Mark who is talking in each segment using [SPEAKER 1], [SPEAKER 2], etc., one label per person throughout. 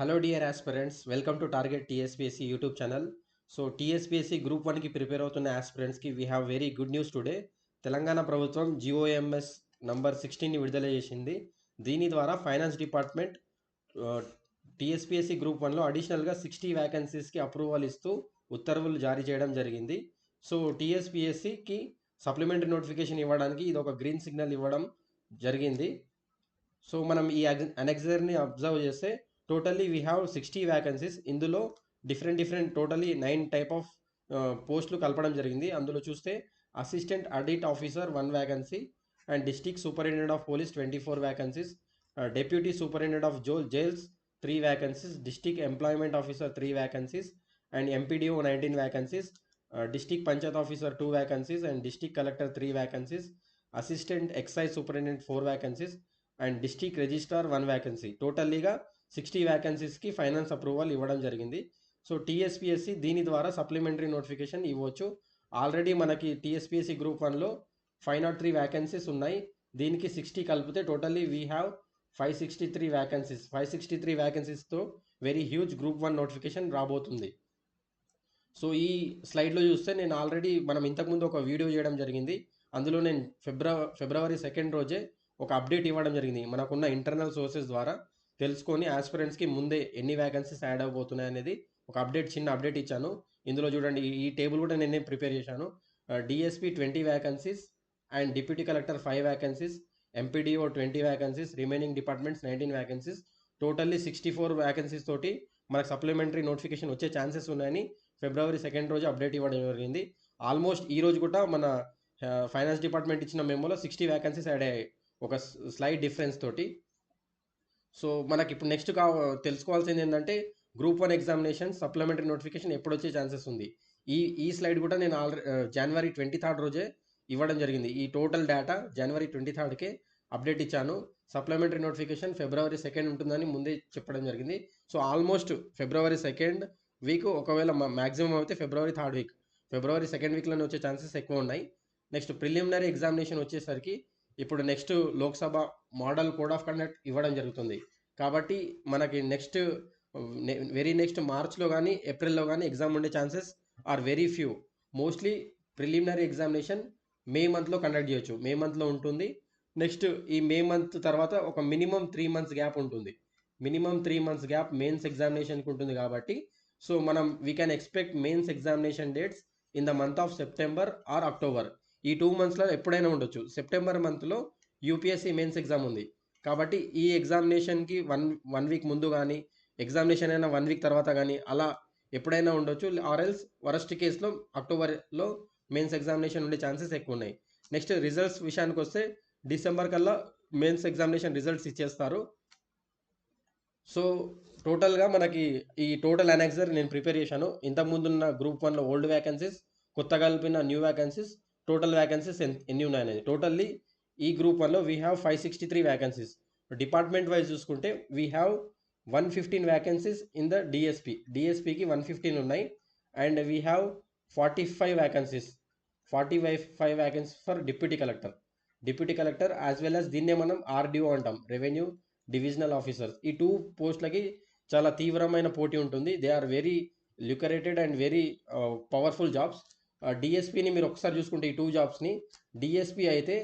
[SPEAKER 1] Hello dear aspirants welcome to target TSPSC YouTube channel so TSPSC group వన్కి prepare అవుతున్న ఆస్పిరెంట్స్కి we have very good news today Telangana ప్రభుత్వం GOMS number సిక్స్టీన్ని విడుదల చేసింది. దీని ద్వారా ఫైనాన్స్ డిపార్ట్మెంట్ టీఎస్పీఎస్సీ గ్రూప్ వన్లో అడిషనల్గా సిక్స్టీ వ్యాకెన్సీస్కి అప్రూవల్ ఇస్తూ ఉత్తర్వులు జారీ చేయడం జరిగింది. సో టీఎస్పీఎస్సీకి సప్లిమెంటరీ నోటిఫికేషన్ ఇవ్వడానికి ఇది ఒక గ్రీన్ సిగ్నల్ ఇవ్వడం జరిగింది. సో మనం ఈ అనెక్సర్ని అబ్జర్వ్ చేస్తే totally we have sixty vacancies ఇందులో different different totally nine type of పోస్టులు కలపడం జరిగింది. అందులో చూస్తే assistant audit officer one vacancy and district superintendent of police twenty four vacancies deputy superintendent of Joe jails three vacancies district employment officer three vacancies and MPDO nineteen vacancies district panchayat officer two vacancies and district collector three vacancies assistant excise superintendent four vacancies and district registrar one vacancy టోటల్లీగా sixty వ్యాకెన్సీస్కి finance approval ఇవ్వడం జరిగింది. So TSPSC దీని ద్వారా supplementary notification ఇవ్వచ్చు. Already మనకి TSPSC group వన్లో five not three vacancies ఉన్నాయి. దీనికి సిక్స్టీ కలిపితే totally we have five sixty three vacancies five sixty three వ్యాకెన్సీస్తో very huge group one notification రాబోతుంది. సో ఈ స్లైడ్లో చూస్తే నేను ఆల్రెడీ మనం ఇంతకుముందు ఒక వీడియో చేయడం జరిగింది. అందులో నేను ఫిబ్రవరి ఫిబ్రవరి సెకండ్ రోజే ఒక అప్డేట్ ఇవ్వడం జరిగింది. మనకున్న ఇంటర్నల్ సోర్సెస్ ద్వారా. తెలుసుకొని ఆస్పిరెంట్స్కి ముందే ఎన్ని వ్యాకెన్సీస్ యాడ్ అవబోతున్నాయి అనేది ఒక అప్డేట్ చిన్న అప్డేట్ ఇచ్చాను. ఇందులో చూడండి ఈ టేబుల్ కూడా నేనే ప్రిపేర్ చేశాను. DSP twenty vacancies and deputy collector five vacancies MPDO twenty vacancies remaining departments nineteen vacancies totally sixty four vacancies తోటి మనకు సప్లిమెంటరీ నోటిఫికేషన్ వచ్చే ఛాన్సెస్ ఉన్నాయని ఫిబ్రవరి సెకండ్ రోజు అప్డేట్ ఇవ్వడం జరిగింది. ఆల్మోస్ట్ ఈ రోజు కూడా మన ఫైనాన్స్ డిపార్ట్మెంట్ ఇచ్చిన మెమోలో సిక్స్టీ వ్యాకెన్సీస్ యాడ్ అయ్యాయి. ఒక స్లైడ్ డిఫరెన్స్ తోటి. సో మనకి ఇప్పుడు నెక్స్ట్ కా తెలుసుకోవాల్సింది ఏంటంటే group one examination supplementary notification ఎప్పుడు వచ్చే ఛాన్సెస్ ఉంది. ఈ ఈ స్లైడ్ కూడా నేను ఆల్రెడీ జనవరి ట్వంటీ థర్డ్ రోజే ఇవ్వడం జరిగింది. ఈ టోటల్ డేటా జనవరి ట్వంటీ థర్డ్కే అప్డేట్ ఇచ్చాను. సప్లిమెంటరీ నోటిఫికేషన్ ఫిబ్రవరి సెకండ్ ఉంటుందని ముందే చెప్పడం జరిగింది. So almost February second week ఒకవేళ మ్యాక్సిమం అయితే February third week February second వీక్లోనే వచ్చే ఛాన్సెస్ ఎక్కువ ఉన్నాయి. నెక్స్ట్ ప్రిలిమినరీ ఎగ్జామినేషన్ వచ్చేసరికి ఇప్పుడు next Lok Sabha model code of conduct ఇవ్వడం జరుగుతుంది. కాబట్టి మనకి నెక్స్ట్ వెరీ నెక్స్ట్ మార్చ్లో కానీ ఏప్రిల్లో కానీ ఎగ్జామ్ ఉండే chances are very few. Mostly preliminary examination May మంత్లో కండక్ట్ చేయొచ్చు. మే మంత్లో ఉంటుంది. నెక్స్ట్ ఈ మే మంత్ తర్వాత ఒక మినిమం త్రీ మంత్స్ గ్యాప్ ఉంటుంది. Minimum three months gap mains ఎగ్జామినేషన్కి ఉంటుంది కాబట్టి సో మనం we can expect mains examination dates in the month of September or October. ఈ టూ మంత్స్లో ఎప్పుడైనా ఉండొచ్చు. సెప్టెంబర్ మంత్లో యూపీఎస్సీ మెయిన్స్ ఎగ్జామ్ ఉంది. కాబట్టి ఈ ఎగ్జామినేషన్కి వన్ వన్ వీక్ ముందు కానీ ఎగ్జామినేషన్ అయినా వన్ వీక్ తర్వాత కానీ అలా ఎప్పుడైనా ఉండొచ్చు. ఆర్ఎల్స్ వరస్ట్ కేసులో అక్టోబర్లో మెయిన్స్ ఎగ్జామినేషన్ ఉండే ఛాన్సెస్ ఎక్కువ ఉన్నాయి. నెక్స్ట్ రిజల్ట్స్ విషయానికి వస్తే డిసెంబర్ కల్లా మెయిన్స్ ఎగ్జామినేషన్ రిజల్ట్స్ ఇచ్చేస్తారు. సో టోటల్గా మనకి ఈ టోటల్ అనెక్సర్ నేను ప్రిపేర్ చేశాను. ఇంతకుముందున్న గ్రూప్ వన్లో ఓల్డ్ వ్యాకెన్సీస్ కొత్త కలిపిన న్యూ వ్యాకెన్సీస్ టోటల్ వ్యాకెన్సీస్ ఎన్ని ఉన్నాయనేది టోటల్లీ ఈ గ్రూప్ వన్లో we have five sixty three vacancies department wise చూసుకుంటే we have one fifteen vacancies in the DSP డిఎస్పికి one fifteen ఉన్నాయి and we have forty five vacancies forty five five vacancy for deputy collector deputy collector as well as దీన్నే మనం RDO అంటాం. Revenue divisional officers ఈ two పోస్టులకి చాలా తీవ్రమైన పోటీ ఉంటుంది. They are very lucrative and very powerful jobs డిఎస్పిని మీరు ఒకసారి చూసుకుంటే ఈ టూ జాబ్స్ని డిఎస్పి అయితే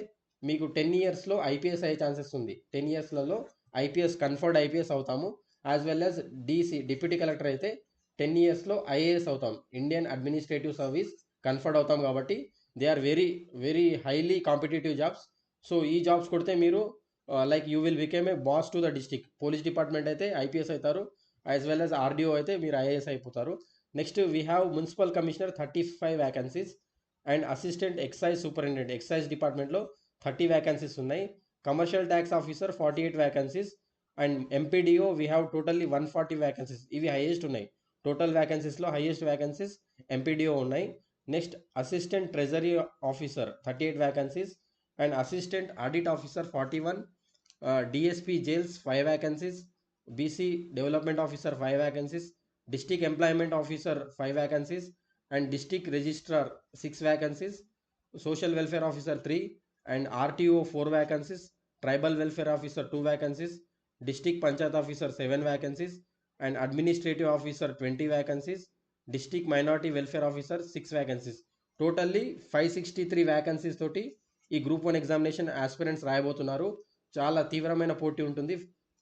[SPEAKER 1] మీకు టెన్ ఇయర్స్లో ఐపీఎస్ అయ్యే ఛాన్సెస్ ఉంది. టెన్ ఇయర్స్లలో ఐపీఎస్ కన్ఫర్డ్ ఐపీఎస్ అవుతాము. As well as DC deputy collector అయితే టెన్ ఇయర్స్లో ఐఏఎస్ అవుతాం. ఇండియన్ అడ్మినిస్ట్రేటివ్ సర్వీస్ కన్ఫర్డ్ అవుతాం కాబట్టి they are very very highly competitive jobs so ఈ జాబ్స్ కొడితే మీరు like you will became a boss to the district police department అయితే IPS అవుతారు. యాజ్ వెల్ యాజ్ ఆర్డీఓ అయితే మీరు ఐఏఎస్ అయిపోతారు. Next we have municipal commissioner thirty five vacancies and assistant excise superintendent excise డిపార్ట్మెంట్లో thirty vacancies ఉన్నాయి commercial tax officer forty eight vacancies and MPDO we have totally one forty vacancies ఇవి highest ఉన్నాయి total వ్యాకెన్సీస్లో highest vacancies MPDO ఉన్నాయి next assistant treasury officer thirty eight vacancies and assistant audit officer forty one DSP jails five vacancies BC development officer five vacancies district employment officer five vacancies and district registrar six vacancies social welfare officer three and RTO four vacancies tribal welfare officer two vacancies district panchayat officer seven vacancies and administrative officer twenty vacancies district minority welfare officer six vacancies totally five sixty three vacancies తోటి ఈ group one examination aspirants రాయబోతున్నారు. చాలా తీవ్రమైన పోటీ ఉంటుంది.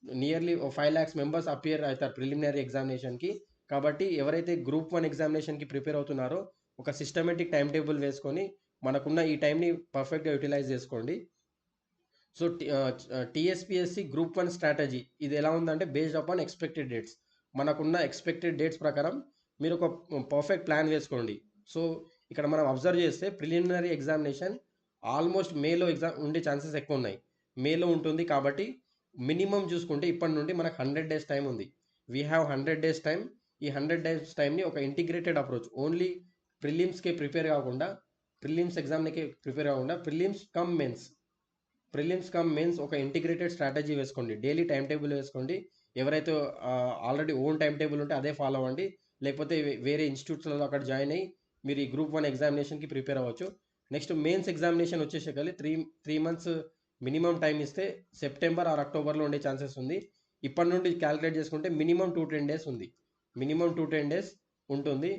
[SPEAKER 1] Nearly five lakhs members appear అవుతారు preliminary ఎగ్జామినేషన్కి కాబట్టి ఎవరైతే గ్రూప్ వన్ ఎగ్జామినేషన్కి ప్రిపేర్ అవుతున్నారో ఒక సిస్టమేటిక్ టైం టేబుల్ వేసుకొని మనకున్న ఈ టైంని పర్ఫెక్ట్గా యూటిలైజ్ చేసుకోండి. So TSPSC group one strategy ఇది ఎలా ఉందంటే బేస్డ్ అపాన్ ఎక్స్పెక్టెడ్ డేట్స్ మనకున్న ఎక్స్పెక్టెడ్ డేట్స్ ప్రకారం మీరు ఒక పర్ఫెక్ట్ ప్లాన్ వేసుకోండి. సో ఇక్కడ మనం అబ్జర్వ్ చేస్తే ప్రిలిమినరీ ఎగ్జామినేషన్ ఆల్మోస్ట్ మేలో ఎగ్జామ్ ఉండే ఛాన్సెస్ ఎక్కువ ఉన్నాయి. మేలో ఉంటుంది కాబట్టి మినిమం చూసుకుంటే ఇప్పటి నుండి మనకు హండ్రెడ్ డేస్ టైం ఉంది. We have hundred days time ఈ హండ్రెడ్ డేస్ టైంని ఒక ఇంటిగ్రేటెడ్ అప్రోచ్. ఓన్లీ ప్రిలిమ్స్కే ప్రిపేర్ కాకుండా ప్రిలిమ్స్ ఎగ్జామ్కి ప్రిపేర్ కాకుండా prelims cum mains. Prelims cum mains ఒక ఇంటిగ్రేటెడ్ స్ట్రాటజీ వేసుకోండి. డైలీ టైం టేబుల్ వేసుకోండి. ఎవరైతే ఆల్రెడీ ఓన్ టైం టేబుల్ ఉంటే అదే ఫాలో అవ్వండి. లేకపోతే వేరే ఇన్స్టిట్యూట్స్లలో అక్కడ జాయిన్ అయ్యి మీరు ఈ గ్రూప్ వన్ ఎగ్జామినేషన్కి ప్రిపేర్ అవ్వచ్చు. నెక్స్ట్ మెయిన్స్ ఎగ్జామినేషన్ వచ్చేసరికి three three months minimum time ఇస్తే సెప్టెంబర్ ఆర్ అక్టోబర్లో ఉండే ఛాన్సెస్ ఉంది. ఇప్పటి నుండి క్యాలిక్యులేట్ చేసుకుంటే మినిమం టూ టెన్ డేస్ ఉంది. మినిమం టూ టెన్ డేస్ ఉంటుంది.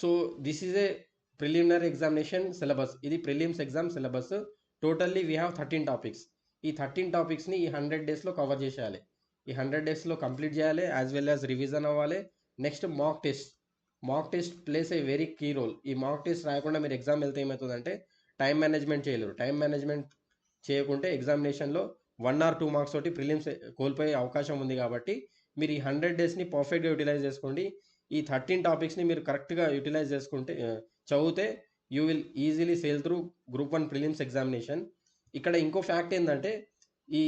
[SPEAKER 1] So this is a preliminary examination syllabus ఇది prelims exam syllabus totally we have thirteen topics ఈ థర్టీన్ టాపిక్స్ని ఈ హండ్రెడ్ డేస్లో కవర్ చేసేయాలి. ఈ హండ్రెడ్ డేస్లో కంప్లీట్ చేయాలి యాజ్ వెల్ యాజ్ రివిజన్ అవ్వాలి. Next mock test mock test plays a very key role ఈ మాక్ టెస్ట్ రాయకుండా మీరు ఎగ్జామ్ వెళ్తే ఏమవుతుందంటే టైం మేనేజ్మెంట్ చేయలేరు. టైం మేనేజ్మెంట్ చేయకుంటే ఎగ్జామినేషన్లో వన్ ఆర్ టూ మార్క్స్ తోటి ప్రిలిమ్స్ కోల్పోయే అవకాశం ఉంది కాబట్టి మీరు ఈ హండ్రెడ్ డేస్ని పర్ఫెక్ట్గా యూటిలైజ్ చేసుకోండి. ఈ థర్టీన్ టాపిక్స్ని మీరు కరెక్ట్గా యూటిలైజ్ చేసుకుంటే చదివితే you will easily sail through group one prelims examination. ఇక్కడ ఇంకో ఫ్యాక్ట్ ఏంటంటే ఈ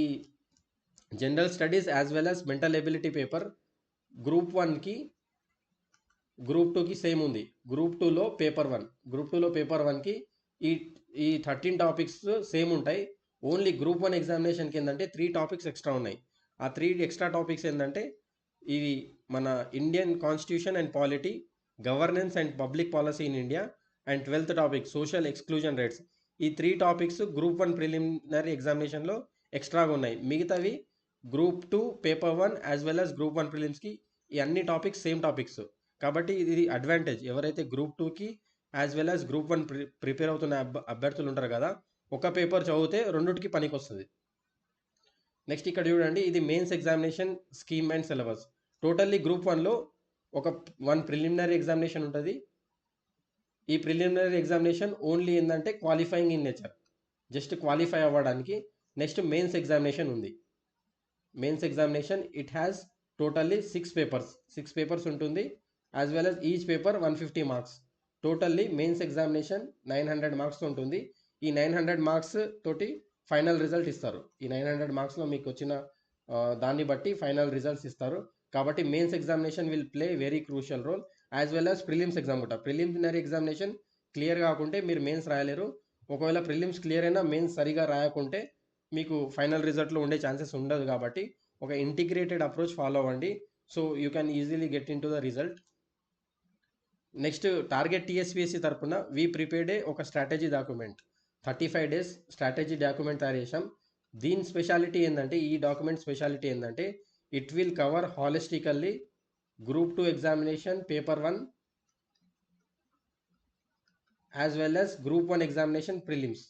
[SPEAKER 1] general studies as well as mental ability paper group వన్కి గ్రూప్ టూకి సేమ్ ఉంది. గ్రూప్ టూలో పేపర్ వన్ గ్రూప్ టూలో పేపర్ వన్కి ఈ ఈ థర్టీన్ టాపిక్స్ సేమ్ ఉంటాయి. ఓన్లీ గ్రూప్ వన్ ఎగ్జామినేషన్కి ఏంటంటే త్రీ టాపిక్స్ ఎక్స్ట్రా ఉన్నాయి. ఆ త్రీ ఎక్స్ట్రా టాపిక్స్ ఏంటంటే ఇవి మన Indian constitution and polity governance and public policy in India and twelfth topic social exclusion rates ఈ three topics group one preliminary ఎగ్జామినేషన్లో ఎక్స్ట్రాగా ఉన్నాయి. మిగతావి group two paper one as well as group one ప్రిలిమ్స్కి ఈ అన్ని టాపిక్స్ సేమ్ టాపిక్స్ కాబట్టి ఇది advantage ఎవరైతే గ్రూప్ టూకి as well as group one pre prepare అవుతున్న అబ్బ అభ్యర్థులు ఉంటారు కదా ఒక పేపర్ చదివితే రెండుటికి పనికి వస్తుంది. నెక్స్ట్ ఇక్కడ చూడండి ఇది mains examination scheme and syllabus. Totally group వన్లో ఒక వన్ ప్రిలిమినరీ ఎగ్జామినేషన్ ఉంటుంది. ఈ ప్రిలిమినరీ ఎగ్జామినేషన్ ఓన్లీ ఏంటంటే qualifying in nature. Just qualify అవ్వడానికి నెక్స్ట్ మెయిన్స్ ఎగ్జామినేషన్ ఉంది. Mains examination it has totally six papers six papers ఉంటుంది as well as each paper one fifty marks totally mains examination nine hundred marks ఉంటుంది. ఈ nine hundred marks తోటి final result ఇస్తారు. ఈ nine hundred మార్క్స్లో మీకు వచ్చిన దాన్ని బట్టి ఫైనల్ రిజల్ట్స్ ఇస్తారు. కాబట్టి mains examination will play very crucial role as well as prelims exam కూడా ప్రిలిమినరీ ఎగ్జామినేషన్ క్లియర్ కాకుంటే మీరు మెయిన్స్ రాయలేరు. ఒకవేళ ప్రిలిమ్స్ క్లియర్ అయినా మెయిన్స్ సరిగా రాయకుంటే మీకు ఫైనల్ రిజల్ట్లో ఉండే ఛాన్సెస్ ఉండదు కాబట్టి ఒక ఇంటిగ్రేటెడ్ అప్రోచ్ ఫాలో అవ్వండి. So you can easily get into the result. Next target TSPSC తరపున వీ ప్రిపేర్డే ఒక strategy document. Thirty five days strategy document తయారు చేసాం దీని స్పెషాలిటీ ఏంటంటే ఈ డాక్యుమెంట్ స్పెషాలిటీ ఏంటంటే it will cover holistically group two examination paper one as well as group one examination prelims.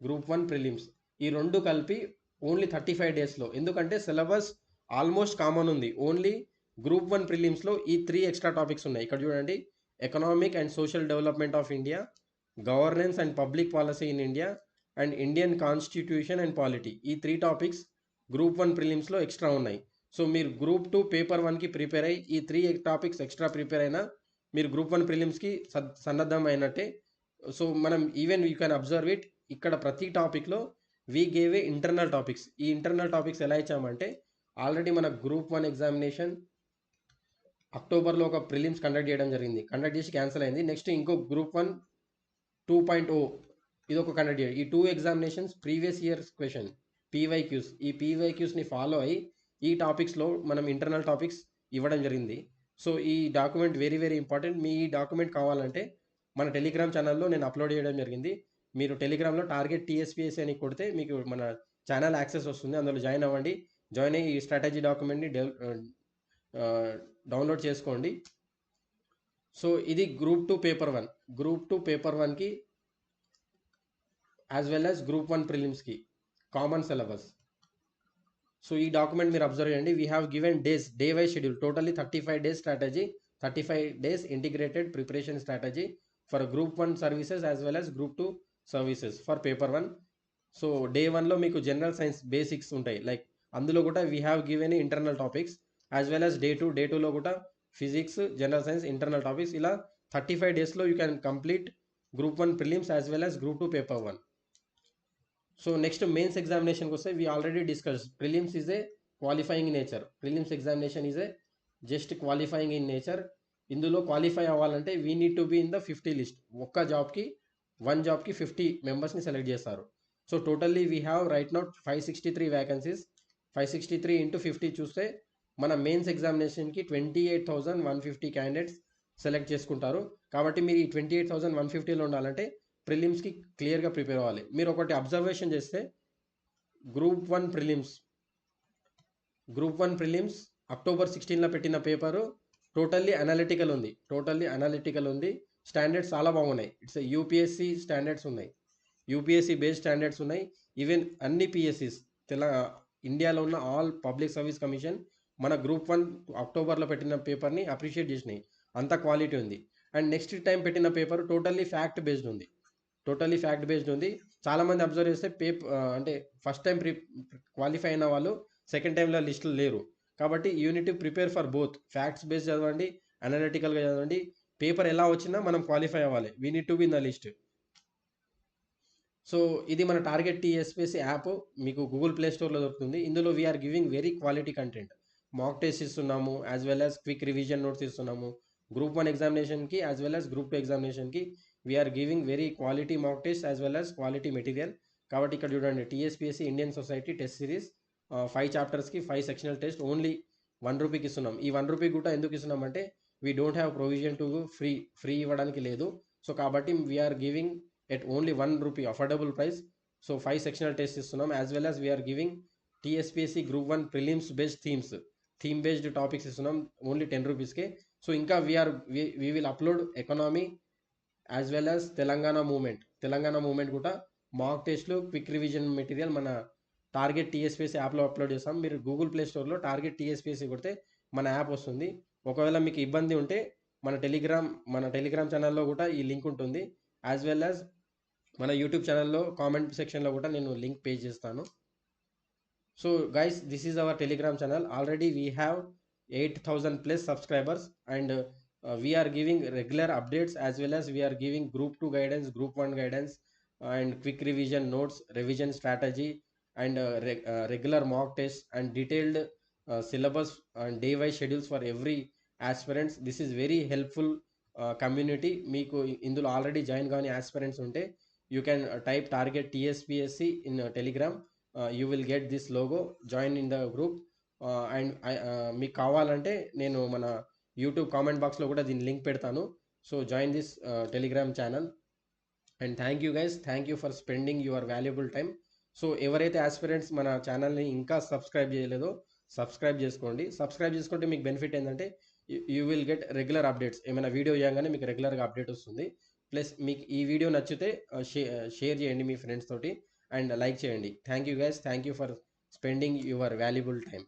[SPEAKER 1] Group one prelims. ఈ రెండు కలిపి ఓన్లీ థర్టీ ఫైవ్ డేస్లో. ఎందుకంటే సిలబస్ ఆల్మోస్ట్ కామన్ ఉంది. ఓన్లీ గ్రూప్ వన్ ప్రిలిమ్స్లో ఈ త్రీ ఎక్స్ట్రా టాపిక్స్ ఉన్నాయి. ఇక్కడ చూడండి. Economic and social development of India governance and public policy in India and Indian constitution and polity. ఈ త్రీ టాపిక్స్ గ్రూప్ వన్ ప్రిలిమ్స్లో ఎక్స్ట్రా ఉన్నాయి. So మీరు గ్రూప్ టూ పేపర్ వన్కి ప్రిపేర్ అయ్యి ఈ త్రీ టాపిక్స్ ఎక్స్ట్రా ప్రిపేర్ అయినా మీరు group one ప్రిలిమ్స్కి సన్నద్ధం అయినట్టే. సో మనం even you can observe it ఇక్కడ ప్రతి టాపిక్లో we gave a internal topics. ఈ ఇంటర్నల్ టాపిక్స్ ఎలా ఇచ్చామంటే ఆల్రెడీ మన గ్రూప్ వన్ ఎగ్జామినేషన్ అక్టోబర్లో ఒక ప్రిలిమ్స్ కండక్ట్ చేయడం జరిగింది. కండక్ట్ చేసి క్యాన్సిల్ అయింది. నెక్స్ట్ ఇంకో group one two point o ఇది ఒక కండక్ట్ ఈ two examinations previous years question PYQs ఈ పీవైక్యూస్ని ఫాలో అయ్యి ఈ టాపిక్స్లో మనం ఇంటర్నల్ టాపిక్స్ ఇవ్వడం జరిగింది. సో ఈ డాక్యుమెంట్ వెరీ వెరీ ఇంపార్టెంట్ మీ ఈ డాక్యుమెంట్ కావాలంటే మన టెలిగ్రామ్ ఛానల్లో నేను అప్లోడ్ చేయడం జరిగింది. మీరు టెలిగ్రామ్లో టార్గెట్ టీఎస్పిఎస్సీ అని కొడితే మీకు మన ఛానల్ యాక్సెస్ వస్తుంది. అందులో జాయిన్ అవ్వండి. జాయిన్ అయ్యి ఈ స్ట్రాటజీ డాక్యుమెంట్ని డౌన్లోడ్ చేసుకోండి. సో ఇది group two paper one. Group two paper వన్కి as well as group one ప్రిలిమ్స్కి common syllabus so ఈ డాక్యుమెంట్ మీరు అబ్జర్వ్ చేయండి. We have given days day wise schedule totally thirty five days strategy thirty five days integrated preparation strategy for group one services as well as group two services for paper one so day వన్లో మీకు general science basics ఉంటాయి. Like అందులో కూడా we have given internal topics as well as day two day టూలో కూడా physics general science internal topics ఇలా thirty five డేస్లో you can complete group one prelims as well as group two paper one. So next mains ఎగ్జామినేషన్కి వస్తే we already discuss prelims is a qualifying nature prelims examination is a just qualifying in nature ఇందులో qualify అవ్వాలంటే we need to be in the fifty list ఒక్క జాబ్కి one జాబ్కి fifty మెంబర్స్ని select చేస్తారు. So totally we have right now five sixty three vacancies five sixty three into fifty చూస్తే మన mains ఎగ్జామినేషన్కి twenty eight thousand one fifty candidates select చేసుకుంటారు. కాబట్టి మీరు ఈ ట్వంటీ ఎయిట్ థౌసండ్ వన్ ఫిఫ్టీలో ఉండాలంటే ప్రిలిమ్స్కి క్లియర్గా ప్రిపేర్ అవ్వాలి. మీరు ఒకటి అబ్జర్వేషన్ చేస్తే group one prelims group one prelims October సిక్స్టీన్లో పెట్టిన పేపరు టోటల్లీ అనాలిటికల్ ఉంది. టోటల్లీ అనాలిటికల్ ఉంది. స్టాండర్డ్స్ చాలా బాగున్నాయి. ఇట్స్ యూపీఎస్సి స్టాండర్డ్స్ ఉన్నాయి. యూపీఎస్సి బేస్డ్ స్టాండర్డ్స్ ఉన్నాయి. ఈవెన్ అన్ని పిఎస్సిస్ తెల ఇండియాలో ఉన్న ఆల్ పబ్లిక్ సర్వీస్ కమిషన్ మన గ్రూప్ వన్ అక్టోబర్లో పెట్టిన పేపర్ని అప్రిషియేట్ చేసినాయి. అంత క్వాలిటీ ఉంది. అండ్ నెక్స్ట్ టైం పెట్టిన పేపర్ టోటల్లీ ఫ్యాక్ట్ బేస్డ్ ఉంది. టోటల్లీ ఫ్యాక్ట్ బేస్డ్ ఉంది. చాలామంది అబ్జర్వ్ చేస్తే పేపర్ అంటే ఫస్ట్ టైం ప్రి క్వాలిఫై అయిన వాళ్ళు సెకండ్ టైంలో లిస్టులు లేరు. కాబట్టి you need prepare for both facts base చదవండి అనలిటికల్గా చదవండి. పేపర్ ఎలా వచ్చినా మనం క్వాలిఫై అవ్వాలి. We need to be in the list so ఇది మన టార్గెట్ టీఎస్పీఎస్సీ యాప్. మీకు గూగుల్ ప్లే స్టోర్లో దొరుకుతుంది. ఇందులో we are giving very quality content mock test ఇస్తున్నాము as well as quick revision notes ఇస్తున్నాము. Group one ఎగ్జామినేషన్కి as well as group two ఎగ్జామినేషన్కి we are giving very quality mock test as well as quality material కాబట్టి ఇక్కడ చూడండి TSPSC Indian society test series five చాప్టర్స్కి five sectional test only one రూపీకి ఇస్తున్నాం. ఈ one rupee కూడా ఎందుకు ఇస్తున్నాం అంటే we don't have provision to free free ఇవ్వడానికి లేదు. సో కాబట్టి we are giving at only one rupee affordable price so five sectional test ఇస్తున్నాం as well as we are giving TSPSC group one prelims based themes theme based topics ఇస్తున్నాం. Only ten రూపీస్కే. So ఇంకా we are we will upload economy as well as Telangana movement Telangana movement కూడా mock టెస్ట్లు quick revision material మన target TSPS యాప్లో upload చేస్తాం. మీరు Google play స్టోర్లో టార్గెట్ టీఎస్పీఎస్సీ కొడితే మన యాప్ వస్తుంది. ఒకవేళ మీకు ఇబ్బంది ఉంటే మన టెలిగ్రామ్ మన టెలిగ్రామ్ ఛానల్లో కూడా ఈ లింక్ ఉంటుంది. యాజ్ వెల్ యాజ్ మన యూట్యూబ్ ఛానల్లో కామెంట్ సెక్షన్లో కూడా నేను లింక్ పే చేస్తాను. so guys this is our Telegram channel already we have eight thousand plus subscribers and we are giving regular updates as well as we are giving group two guidance group one guidance and quick revision notes revision strategy and regular mock test and detailed syllabus and day wise schedules for every aspirants this is very helpful community మీకు ఇందులో already join కాని aspirants ఉంటే you can type target TSPSC in Telegram you will get this logo join in the group and మీకు కావాలంటే నేను మన YouTube comment బాక్స్లో కూడా దీని లింక్ పెడతాను. So join this telegram channel and thank you guys thank you for spending your valuable time so ఎవరైతే aspirants మన ఛానల్ని ఇంకా సబ్స్క్రైబ్ చేయలేదో సబ్స్క్రైబ్ చేసుకోండి. సబ్స్క్రైబ్ చేసుకుంటే మీకు బెనిఫిట్ ఏంటంటే you will get regular updates ఏమైనా వీడియో చేయగానే మీకు రెగ్యులర్గా అప్డేట్ వస్తుంది. ప్లస్ మీకు ఈ వీడియో నచ్చితే uh, షేర్ uh, చేయండి మీ ఫ్రెండ్స్ తోటి. అండ్ లైక్ చేయండి. Thank you guys thank you for spending your valuable time